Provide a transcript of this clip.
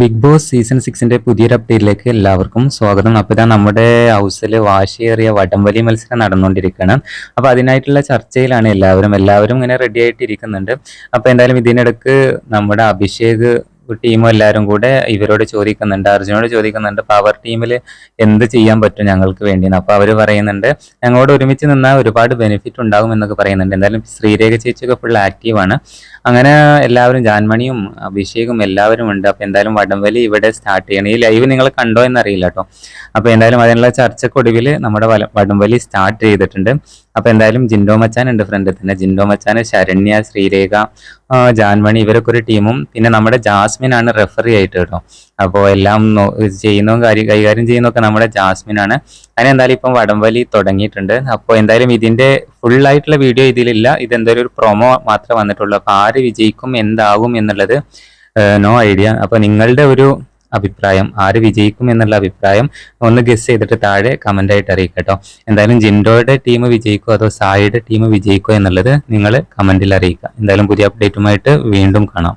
Big boss season സിക്സിന്റെ പുതിയൊരു അപ്ഡേറ്റിലേക്ക് എല്ലാവർക്കും സ്വാഗതം. അപ്പോൾ ഇതാ നമ്മുടെ ഹൗസിൽ വാശിയേറിയ വടംവലി മത്സരം നടന്നുകൊണ്ടിരിക്കുകയാണ്. അപ്പോൾ അതിനായിട്ടുള്ള ചർച്ചയിലാണ് എല്ലാവരും. എല്ലാവരും ഇങ്ങനെ റെഡി ആയിട്ടിരിക്കുന്നുണ്ട്. അപ്പോൾ എന്തായാലും ഇതിനിടക്ക് നമ്മുടെ അഭിഷേക് ടീമും എല്ലാവരും കൂടെ ഇവരോട് ചോദിക്കുന്നുണ്ട് അർജുനോട് ചോദിക്കുന്നുണ്ട് പവർ ടീമിൽ എന്ത് ചെയ്യാൻ പറ്റും ഞങ്ങൾക്ക് വേണ്ടി അപ്പോൾ അവർ പറയുന്നുണ്ട് ഞങ്ങളോട് ഒരുമിച്ച് നിന്നാൽ ഒരുപാട് ബെനിഫിറ്റ് ഉണ്ടാകും എന്നൊക്കെ പറയുന്നുണ്ട്. എന്തായാലും ശ്രീരേഖ ചേച്ചിയൊക്കെ ഫുൾ ആക്റ്റീവാണ് അങ്ങനെ എല്ലാവരും ജാൻമണിയും അഭിഷേകും എല്ലാവരും ഉണ്ട്. അപ്പോൾ എന്തായാലും വടംവലി ഇവിടെ സ്റ്റാർട്ട് ചെയ്യണം. ഈ ലൈവ് നിങ്ങൾ കണ്ടോ എന്നറിയില്ല കേട്ടോ അപ്പോൾ എന്തായാലും അതിനുള്ള ചർച്ചക്കൊടുവിൽ നമ്മുടെ വല- വടംവലി സ്റ്റാർട്ട് ചെയ്തിട്ടുണ്ട്. അപ്പോൾ എന്തായാലും ജിൻഡോ മച്ചാൻ ഉണ്ട് ഫ്രണ്ട് തന്നെ. ജിൻഡോ മച്ചാൻ ശരണ്യ ശ്രീരേഖ ജാൻമണി ഇവരൊക്കെ ഒരു ടീമും പിന്നെ നമ്മുടെ ജാസ്മിൻ ആണ് റെഫറി ആയിട്ട് കേട്ടോ. അപ്പോൾ എല്ലാം നോ- ചെയ്യുന്നതും കാര്യം കൈകാര്യം ചെയ്യുന്നതൊക്കെ നമ്മുടെ ജാസ്മിൻ ആണ്. അങ്ങനെ എന്തായാലും ഇപ്പം വടംവലി തുടങ്ങിയിട്ടുണ്ട്. അപ്പോൾ എന്തായാലും ഇതിന്റെ ഫുൾ ആയിട്ടുള്ള വീഡിയോ ഇതിലില്ല. ഇത് എന്തായാലും ഒരു പ്രൊമോ മാത്രമേ വന്നിട്ടുള്ളൂ. അപ്പോൾ ആര് വിജയിക്കും എന്താകും എന്നുള്ളത് നോ ഐഡിയ അപ്പോൾ നിങ്ങളുടെ ഒരു അഭിപ്രായം ആര് വിജയിക്കും എന്നുള്ള അഭിപ്രായം ഒന്ന് ഗസ് ചെയ്തിട്ട് താഴെ കമന്റ് ആയിട്ട് അറിയിക്കട്ടോ എന്തായാലും ജിൻഡോയുടെ ടീം വിജയിക്കോ അതോ സായിയുടെ ടീം വിജയിക്കോ എന്നുള്ളത് നിങ്ങൾ കമന്റിൽ അറിയിക്കുക എന്തായാലും പുതിയ അപ്ഡേറ്റുമായിട്ട് വീണ്ടും കാണാം.